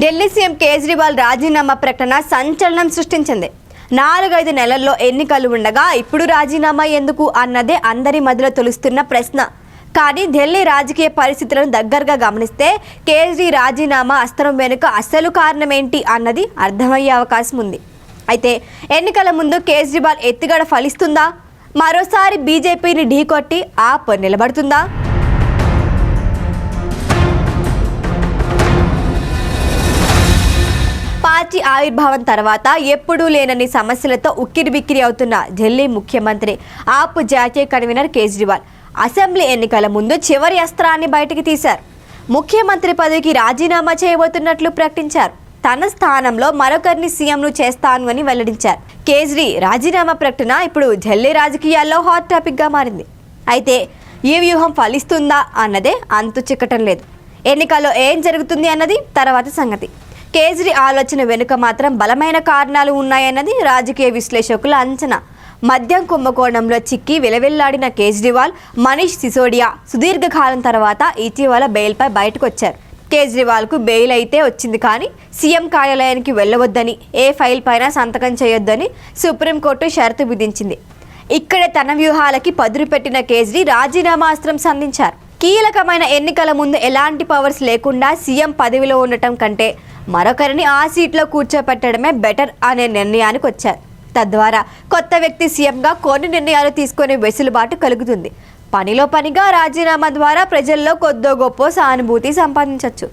Delhi CM Kejriwal రాజీనామా ప్రకటన సంచలనం సృష్టించింది. నాలుగైదు నెలల్లో ఎన్నికలు ఉండగా ఇప్పుడు రాజీనామా ఎందుకు అన్నదే అందరి మధ్యలో తొలుస్తున్న ప్రశ్న. కానీ ఢిల్లీ రాజకీయ పరిస్థితులను దగ్గరగా గమనిస్తే కేజ్రీ రాజీనామా అస్త్రం వెనుక అసలు కారణం ఏంటి అన్నది అర్థమయ్యే అవకాశం ఉంది. అయితే ఎన్నికల ముందు కేజ్రీవాల్ ఎత్తుగడ ఫలిస్తుందా? మరోసారి బీజేపీని ఢీకొట్టి ఆప్ నిలబడుతుందా? పార్టీ ఆవిర్భావం తర్వాత ఎప్పుడూ లేనని సమస్యలతో ఉక్కిరిబిక్కిరి అవుతున్న ఢిల్లీ ముఖ్యమంత్రి ఆప్ జాతీయ కన్వీనర్ కేజ్రీవాల్. అసెంబ్లీ ఎన్నికల ముందు చివరి అస్త్రాన్ని బయటకు తీశారు. ముఖ్యమంత్రి పదవికి రాజీనామా చేయబోతున్నట్లు ప్రకటించారు. తన స్థానంలో మరొకరిని సీఎంను చేస్తాను అని వెల్లడించారు. కేజ్రీ రాజీనామా ప్రకటన ఇప్పుడు ఢిల్లీ రాజకీయాల్లో హాట్ టాపిక్గా మారింది. అయితే ఈ వ్యూహం ఫలిస్తుందా అన్నదే అంతు చిక్కటం లేదు. ఎన్నికల్లో ఏం జరుగుతుంది అన్నది తర్వాత సంగతి. కేజ్రీ ఆలోచన వెనుక మాత్రం బలమైన కారణాలు ఉన్నాయన్నది రాజకీయ విశ్లేషకుల అంచనా. మద్యం కుంభకోణంలో చిక్కి విలవిల్లాడిన కేజ్రీవాల్ మనీష్ సిసోడియా సుదీర్ఘకాలం తర్వాత ఇటీవల బెయిల్పై బయటకు వచ్చారు కేజ్రీవాల్కు బెయిల్ అయితే వచ్చింది కానీ సీఎం కార్యాలయానికి వెళ్ళవద్దని ఏ ఫైల్ పైన సంతకం చేయొద్దని సుప్రీంకోర్టు షరతు విధించింది. ఇక్కడే తన వ్యూహాలకి పదురు పెట్టిన కేజ్రీ రాజీనామా అస్త్రం సంధించారు. కీలకమైన ఎన్నికల ముందు ఎలాంటి పవర్స్ లేకుండా సీఎం పదవిలో ఉండటం కంటే మరొకరిని ఆ సీట్లో కూర్చోపెట్టడమే బెటర్ అనే నిర్ణయానికి వచ్చారు. తద్వారా కొత్త వ్యక్తి సీఎంగా కొన్ని నిర్ణయాలు తీసుకునే వెసులుబాటు కలుగుతుంది. పనిలో పనిగా రాజీనామా ద్వారా ప్రజల్లో కొద్దో గొప్ప సానుభూతి సంపాదించవచ్చు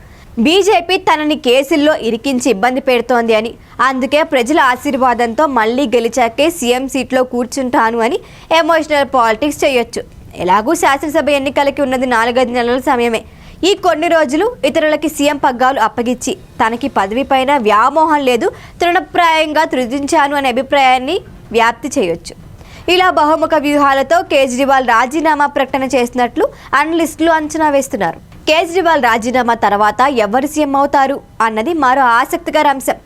బీజేపీ తనని కేసుల్లో ఇరికించి ఇబ్బంది పెడుతోంది అని అందుకే ప్రజల ఆశీర్వాదంతో మళ్ళీ గెలిచాకే సీఎం సీట్లో కూర్చుంటాను అని ఎమోషనల్ పాలిటిక్స్ చేయొచ్చు. ఎలాగూ శాసనసభ ఎన్నికలకి ఉన్నది నాలుగైదు నెలల సమయమే. ఈ కొన్ని రోజులు ఇతరులకి సీఎం పగ్గాలు అప్పగించి తనకి పదవి పైన వ్యామోహం లేదు తృణప్రాయంగా తృజించాను అనే అభిప్రాయాన్ని వ్యాప్తి చేయొచ్చు. ఇలా బహుముఖ వ్యూహాలతో కేజ్రీవాల్ రాజీనామా ప్రకటన చేసినట్లు అనలిస్టులు అంచనా వేస్తున్నారు. కేజ్రీవాల్ రాజీనామా తర్వాత ఎవరు సీఎం అవుతారు అన్నది మరో ఆసక్తికర అంశం.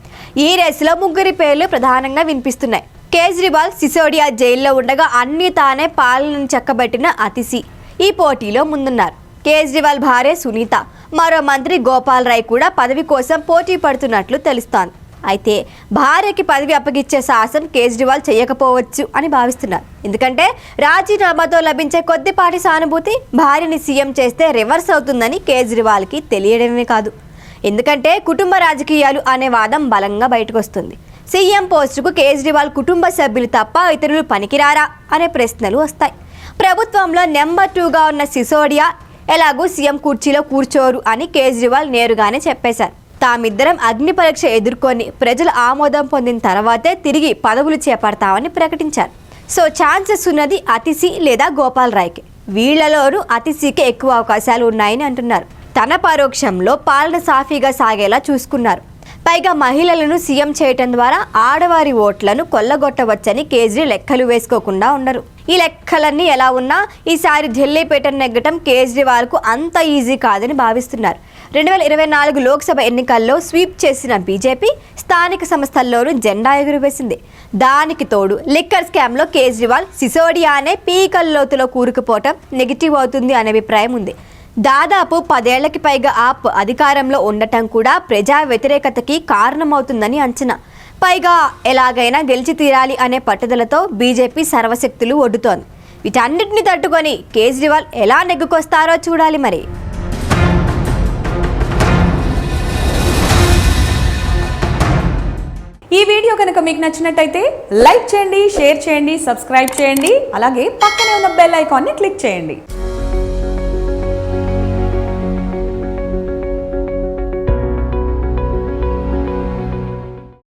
ఈ రేసులో ముగ్గురి పేర్లు ప్రధానంగా వినిపిస్తున్నాయి. కేజ్రీవాల్ సిసోడియా జైల్లో ఉండగా అన్ని తానే పాలనను చక్కబెట్టిన అతిసి ఈ పోటీలో ముందున్నారు. కేజ్రీవాల్ భార్య సునీత. మరో మంత్రి గోపాల్ రాయ్ కూడా పదవి కోసం పోటీ పడుతున్నట్లు తెలుస్తోంది. అయితే భార్యకి పదవి అప్పగిచ్చే సాహసం కేజ్రీవాల్ చేయకపోవచ్చు అని భావిస్తున్నారు. ఎందుకంటే రాజీనామాతో లభించే కొద్దిపాటి సానుభూతి భార్యని సీఎం చేస్తే రివర్స్ అవుతుందని కేజ్రీవాల్కి తెలియడమే కాదు. ఎందుకంటే కుటుంబ రాజకీయాలు అనే వాదం బలంగా బయటకు వస్తుంది సీఎం పోస్టుకు కేజ్రీవాల్ కుటుంబ సభ్యులు తప్ప ఇతరులు పనికిరారా అనే ప్రశ్నలు వస్తాయి. ప్రభుత్వంలో నెంబర్ టూగా ఉన్న సిసోడియా ఎలాగూ సీఎం కుర్చీలో కూర్చోరు అని కేజ్రీవాల్ నేరుగానే చెప్పేశారు. తామిద్దరం అగ్ని పరీక్ష ఎదుర్కొని ప్రజల ఆమోదం పొందిన తర్వాతే తిరిగి పదవులు చేపడతామని ప్రకటించారు. సో ఛాన్సెస్ ఉన్నది అతిసి లేదా గోపాల్ రాయ్కి. వీళ్ళలోనూ అతిసికి ఎక్కువ అవకాశాలు ఉన్నాయని అంటున్నారు. తన పరోక్షంలో పాలన సాఫీగా సాగేలా చూసుకున్నారు. పైగా మహిళలను సీఎం చేయటం ద్వారా ఆడవారి ఓట్లను కొల్లగొట్టవచ్చని కేజ్రీ లెక్కలు వేసుకోకుండా ఉండరు ఈ లెక్కలన్నీ ఎలా ఉన్నా ఈసారి ఢిల్లీపేట నెగ్గటం కేజ్రీవాల్కు అంత ఈజీ కాదని భావిస్తున్నారు. రెండు వేల ఇరవై నాలుగు లోక్సభ ఎన్నికల్లో స్వీప్ చేసిన బీజేపీ స్థానిక సంస్థల్లోనూ జెండా ఎగురవేసింది. దానికి తోడు లిక్కర్ స్కామ్లో కేజ్రీవాల్ సిసోడియా అనే పీకల్ పీకల్లోతులో కూరుకుపోవటం నెగిటివ్ అవుతుంది అనే అభిప్రాయం ఉంది. దాదాపు పదేళ్ళకి పైగా ఆప్ అధికారంలో ఉండటం కూడా ప్రజా వ్యతిరేకతకి కారణమవుతుందని అంచనా. పైగా ఎలాగైనా గెలిచి తీరాలి అనే పట్టుదలతో బీజేపీ సర్వశక్తులు ఒడ్డుతోంది. వీటన్నిటిని తట్టుకొని కేజ్రీవాల్ ఎలా నెగ్గుకొస్తారో చూడాలి మరి. ఈ వీడియో కనుక మీకు నచ్చినట్టయితే లైక్ చేయండి షేర్ చేయండి సబ్స్క్రైబ్ చేయండి అలాగే పక్కనే ఉన్న బెల్ ఐకాన్ని క్లిక్ చేయండి.